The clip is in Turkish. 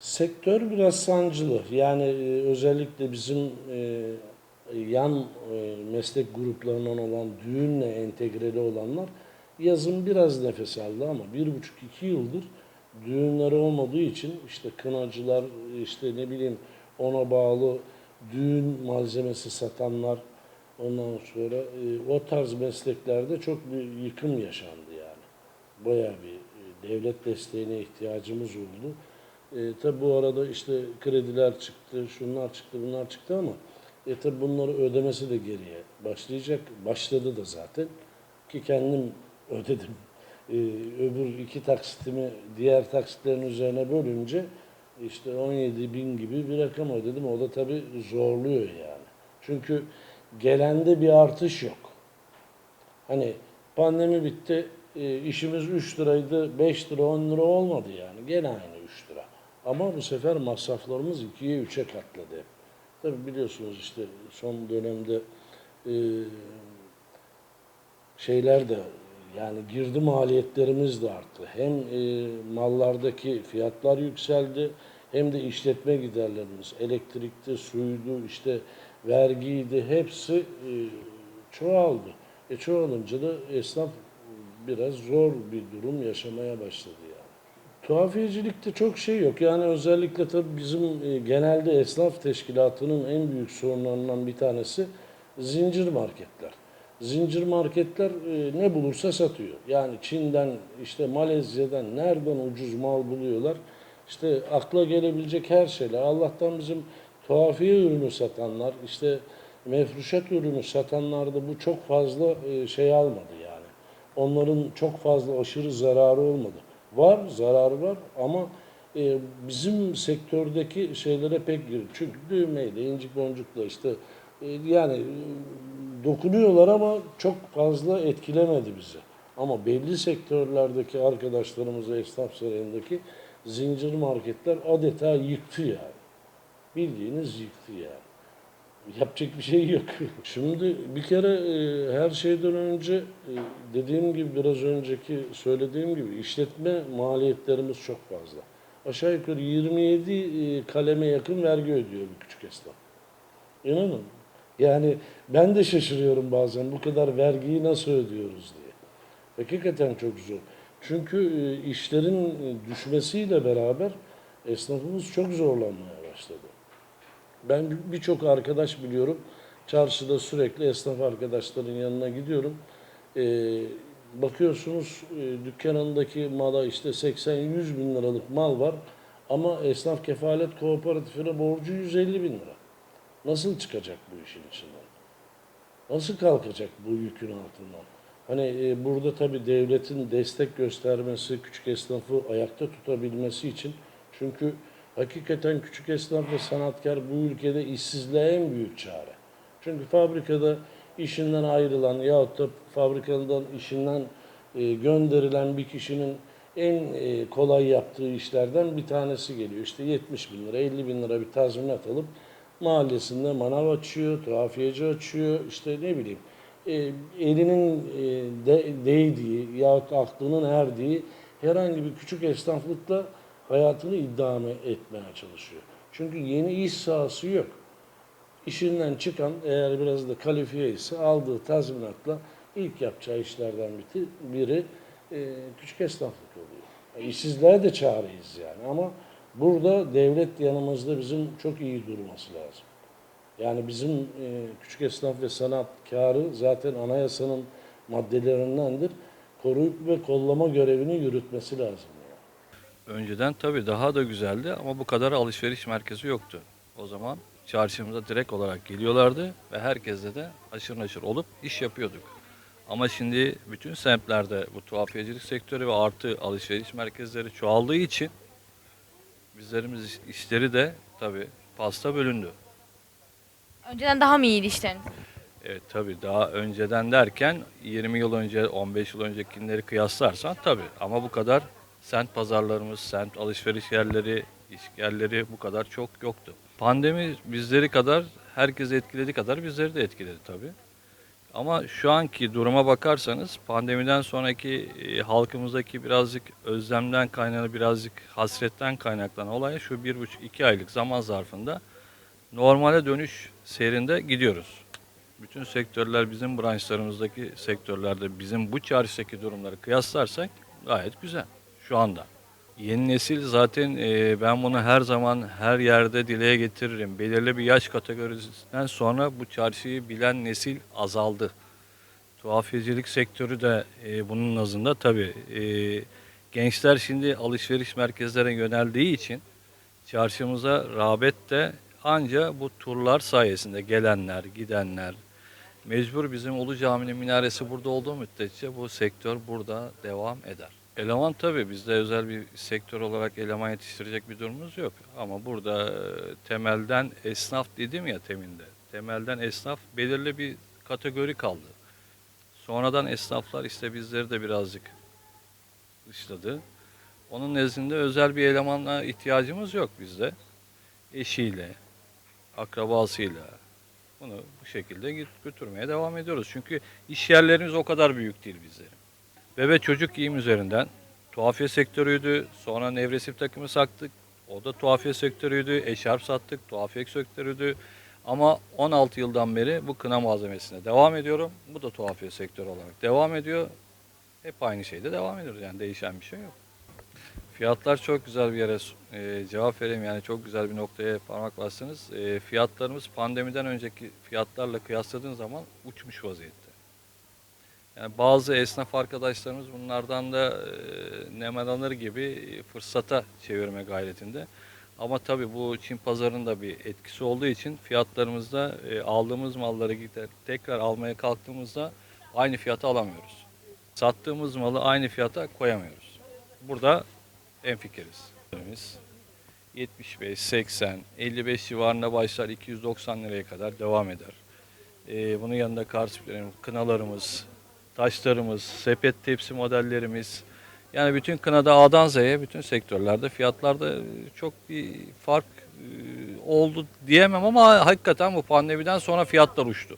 Sektör biraz sancılı. Yani e, özellikle bizim e, yan e, meslek gruplarından olan düğünle entegreli olanlar yazın biraz nefes aldı ama bir buçuk iki yıldır düğünleri olmadığı için işte kınacılar işte ne bileyim ona bağlı düğün malzemesi satanlar ondan sonra o tarz mesleklerde çok bir yıkım yaşandı yani. Bayağı bir devlet desteğine ihtiyacımız oldu. E, tabi bu arada işte krediler çıktı, şunlar çıktı, bunlar çıktı ama e, tabi bunları ödemesi de geriye başlayacak. Başladı da zaten ki kendim ödedim. E, öbür iki taksitimi diğer taksitlerin üzerine bölünce işte 17 bin gibi bir rakam ödedim. O da tabi zorluyor yani. Çünkü gelende bir artış yok. Hani pandemi bitti, e, işimiz 3 liraydı, 5 lira, 10 lira olmadı yani. Gene aynı 3 lira. Ama bu sefer masraflarımız 2'ye 3'e katladı. Tabii biliyorsunuz işte son dönemde e, şeyler de yani girdi maliyetlerimiz de arttı. Hem e, mallardaki fiyatlar yükseldi hem de işletme giderlerimiz elektrikti, suydu, işte vergiydi hepsi e, çoğaldı. E çoğalınca da esnaf biraz zor bir durum yaşamaya başladı. Tuhafiyecilikte çok şey yok. Yani özellikle tabii bizim e, genelde esnaf teşkilatının en büyük sorunlarından bir tanesi zincir marketler. Zincir marketler e, ne bulursa satıyor. Yani Çin'den, işte Malezya'dan nereden ucuz mal buluyorlar. İşte akla gelebilecek her şeyler. Allah'tan bizim tuhafiye ürünü satanlar, işte mefruşat ürünü satanlar da bu çok fazla e, şey almadı yani. Onların çok fazla aşırı zararı olmadı. Var, zararı var ama e, bizim sektördeki şeylere pek girdi. Çünkü düğmeyle, incik boncukla işte e, yani e, dokunuyorlar ama çok fazla etkilemedi bizi. Ama belli sektörlerdeki arkadaşlarımızı, esnaf sarayındaki zincir marketler adeta yıktı yani. Bildiğiniz yıktı yani. Yapacak bir şey yok. Şimdi bir kere e, her şeyden önce e, dediğim gibi biraz önceki söylediğim gibi işletme maliyetlerimiz çok fazla. Aşağı yukarı 27 e, kaleme yakın vergi ödüyor bir küçük esnaf. İnanın. Yani ben de şaşırıyorum bazen bu kadar vergiyi nasıl ödüyoruz diye. Hakikaten çok zor. Çünkü e, işlerin düşmesiyle beraber esnafımız çok zorlanmaya başladı. Ben bir- birçok arkadaş biliyorum. Çarşıda sürekli esnaf arkadaşların yanına gidiyorum. Ee, bakıyorsunuz e, dükkanındaki mala işte 80-100 bin liralık mal var. Ama esnaf kefalet kooperatifine borcu 150 bin lira. Nasıl çıkacak bu işin içinden? Nasıl kalkacak bu yükün altından? Hani e, burada tabii devletin destek göstermesi, küçük esnafı ayakta tutabilmesi için çünkü hakikaten küçük esnaf ve sanatkar bu ülkede işsizliğe en büyük çare. Çünkü fabrikada işinden ayrılan yahut da fabrikadan işinden e, gönderilen bir kişinin en e, kolay yaptığı işlerden bir tanesi geliyor. İşte 70 bin lira, 50 bin lira bir tazminat alıp mahallesinde manav açıyor, tuhafiyeci açıyor, işte ne bileyim e, elinin e, de, değdiği yahut aklının erdiği herhangi bir küçük esnaflıkla hayatını idame etmeye çalışıyor. Çünkü yeni iş sahası yok. İşinden çıkan eğer biraz da kalifiye ise aldığı tazminatla ilk yapacağı işlerden biri, e, küçük esnaflık oluyor. E, işsizliğe de çareyiz yani ama burada devlet yanımızda bizim çok iyi durması lazım. Yani bizim e, küçük esnaf ve sanatkarı zaten anayasanın maddelerindendir. Koruyup ve kollama görevini yürütmesi lazım. Yani. Önceden tabii daha da güzeldi ama bu kadar alışveriş merkezi yoktu. O zaman çarşımıza direkt olarak geliyorlardı ve herkesle de aşırı neşir olup iş yapıyorduk. Ama şimdi bütün semtlerde bu tuhafiyecilik sektörü ve artı alışveriş merkezleri çoğaldığı için bizlerimiz iş- işleri de tabii pasta bölündü. Önceden daha mı iyiydi işleriniz? Evet tabii daha önceden derken 20 yıl önce 15 yıl öncekileri kıyaslarsan tabii ama bu kadar semt pazarlarımız, semt alışveriş yerleri, iş yerleri bu kadar çok yoktu. Pandemi bizleri kadar herkesi etkilediği kadar bizleri de etkiledi tabii. Ama şu anki duruma bakarsanız pandemiden sonraki e, halkımızdaki birazcık özlemden kaynağı birazcık hasretten kaynaklanan olay şu bir buçuk iki aylık zaman zarfında normale dönüş seyrinde gidiyoruz. Bütün sektörler bizim branşlarımızdaki sektörlerde bizim bu çarşıdaki durumları kıyaslarsak gayet güzel şu anda. Yeni nesil zaten e, ben bunu her zaman her yerde dile getiririm. Belirli bir yaş kategorisinden sonra bu çarşıyı bilen nesil azaldı. Tuhafiyecilik sektörü de e, bunun nazında tabii. E, gençler şimdi alışveriş merkezlerine yöneldiği için çarşımıza rağbet de anca bu turlar sayesinde gelenler, gidenler, mecbur bizim Ulu Cami'nin minaresi burada olduğu müddetçe bu sektör burada devam eder. Eleman tabii bizde özel bir sektör olarak eleman yetiştirecek bir durumumuz yok. Ama burada e, temelden esnaf dedim ya teminde. Temelden esnaf belirli bir kategori kaldı. Sonradan esnaflar işte bizleri de birazcık dışladı. Onun nezdinde özel bir elemana ihtiyacımız yok bizde. Eşiyle, akrabasıyla bunu bu şekilde götürmeye devam ediyoruz. Çünkü iş yerlerimiz o kadar büyük değil bizlerin. Bebe çocuk giyim üzerinden tuhafiye sektörüydü. Sonra nevresim takımı sattık. O da tuhafiye sektörüydü. Eşarp sattık. Tuhafiye sektörüydü. Ama 16 yıldan beri bu kına malzemesine devam ediyorum. Bu da tuhafiye sektörü olarak devam ediyor. Hep aynı şeyde devam ediyoruz. Yani değişen bir şey yok. Fiyatlar çok güzel bir yere e, cevap vereyim. Yani çok güzel bir noktaya parmak bastınız. E, fiyatlarımız pandemiden önceki fiyatlarla kıyasladığın zaman uçmuş vaziyette. Yani bazı esnaf arkadaşlarımız bunlardan da e, nemalanır gibi fırsata çevirme gayretinde. Ama tabii bu Çin pazarının da bir etkisi olduğu için fiyatlarımızda e, aldığımız malları gider, tekrar almaya kalktığımızda aynı fiyata alamıyoruz. Sattığımız malı aynı fiyata koyamıyoruz. Burada enfikiriz. Biz 75, 80, 55 civarında başlar 290 liraya kadar devam eder. Ee, bunun yanında karsiplerimiz, kınalarımız, taşlarımız, sepet tepsi modellerimiz, yani bütün kınada A'dan Z'ye bütün sektörlerde fiyatlarda çok bir fark e, oldu diyemem ama hakikaten bu pandemiden sonra fiyatlar uçtu.